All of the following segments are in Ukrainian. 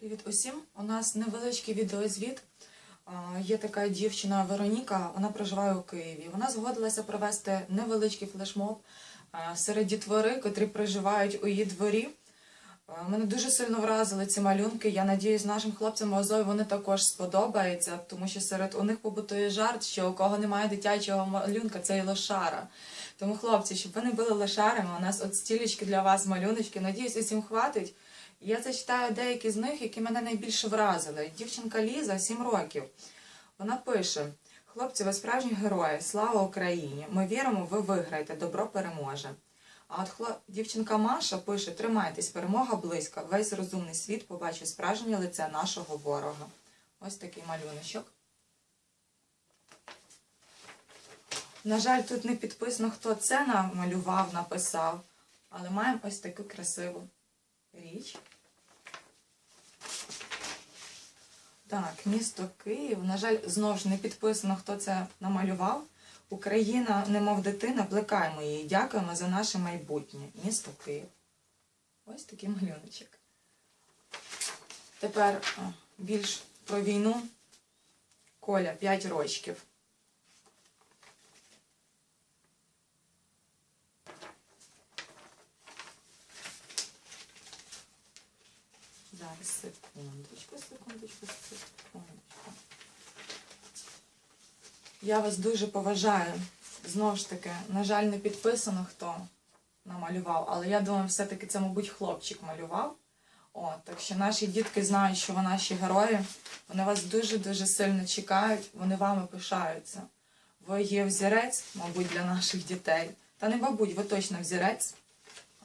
Привіт усім! У нас невеличкий відеозвіт. Є така дівчина Вероніка, вона проживає у Києві. Вона згодилася провести невеличкий флешмоб серед дітвори, котрі проживають у її дворі. Мене дуже сильно вразили ці малюнки. Я надіюсь, нашим хлопцям Азові вони також сподобаються, тому що серед у них побутує жарт, що у кого немає дитячого малюнка, це і лошара. Тому, хлопці, щоб ви не були лошарами, у нас от стілечки для вас, малюночки. Надіюсь, усім хватить. Я зачитаю деякі з них, які мене найбільше вразили. Дівчинка Ліза, 7 років. Вона пише: Хлопці, ви справжні герої, слава Україні! Ми віримо, ви виграєте, добро переможе. А от хлоп... дівчинка Маша пише: Тримайтесь, перемога близько. Весь розумний світ побачить справжнє лице нашого ворога. Ось такий малюночок. На жаль, тут не підписано, хто це намалював, написав, але маємо ось таку красиву річ. Так, місто Київ. На жаль, знову ж не підписано, хто це намалював. Україна, немов дитина, плекаємо її. Дякуємо за наше майбутнє. Місто Київ. Ось такий малюночок. Тепер більш про війну. Коля, 5 рочків. Зараз, секундочку, секундочку, секундочку. Я вас дуже поважаю. Знову ж таки, на жаль, не підписано, хто намалював, але я думаю, все-таки це, мабуть, хлопчик малював. О, так що наші дітки знають, що ви наші герої. Вони вас дуже-дуже сильно чекають, вони вами пишаються. Ви є взірець, мабуть, для наших дітей. Та не мабуть, ви точно взірець.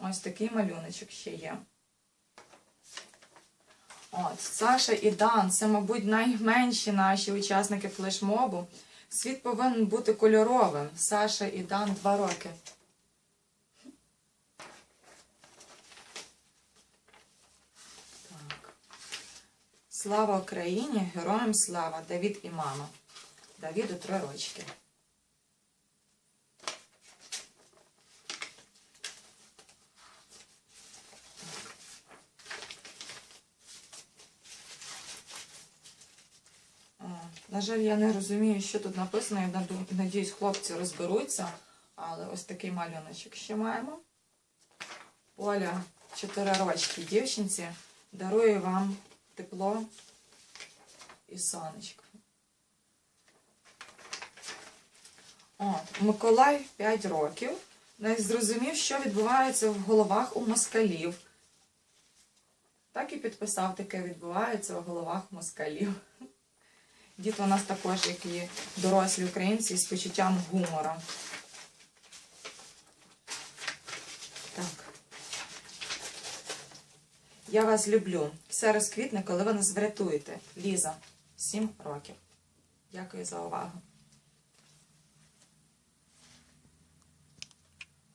Ось такий малюночок ще є. От, Саша і Дан, це, мабуть, найменші наші учасники флешмобу. Світ повинен бути кольоровим. Саша і Дан два роки. Так. Слава Україні! Героям слава! Давід і мама. Давіду три рочки. О, На жаль, я не розумію, що тут написано. Я надіюсь, хлопці розберуться. Але ось такий малюночок ще маємо. Оля, 4 рочки дівчинці, дарує вам тепло і сонечко. От, Миколай 5 років. Не зрозумів, що відбувається в головах у москалів. Так і підписав, таке відбувається в головах москалів. Діти у нас також, як і дорослі українці, з почуттям гумора. Так. Я вас люблю. Все розквітне, коли ви нас врятуєте. Ліза, 7 років. Дякую за увагу.